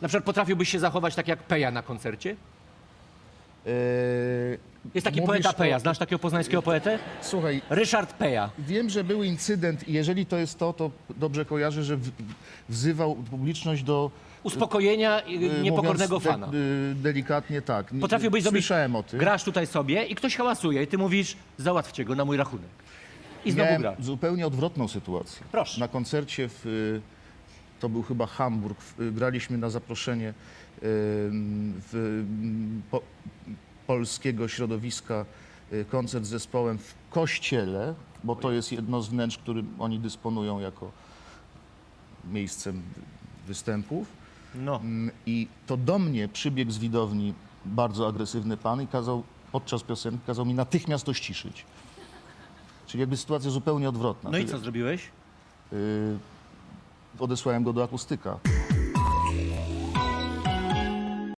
Na przykład potrafiłbyś się zachować tak jak Peja na koncercie? Eee, Jest taki mówisz poeta o- Peja. Znasz takiego poznańskiego poetę? Słuchaj, Ryszard Peja. wiem, że był incydent i jeżeli to jest to, to dobrze kojarzę, że w, wzywał publiczność do Uspokojenia y, e, niepokornego mówiąc fana. De, y, delikatnie tak. Nie- Potrafiłbyś zrobić... Słyszałem o tym. Grasz tutaj sobie i ktoś hałasuje i ty mówisz, załatwcie go na mój rachunek. I znowu Miałem gra. zupełnie odwrotną sytuację. Proszę. Na koncercie w, y, to był chyba Hamburg, y, graliśmy na zaproszenie w, po, polskiego środowiska y, koncert z zespołem w kościele, bo to jest jedno z wnętrz, którym oni dysponują jako miejscem występów. No. I to do mnie przybiegł z widowni bardzo agresywny pan i kazał podczas piosenki kazał mi natychmiast to ściszyć. Czyli jakby sytuacja zupełnie odwrotna. No i co zrobiłeś? y, odesłałem go do akustyka.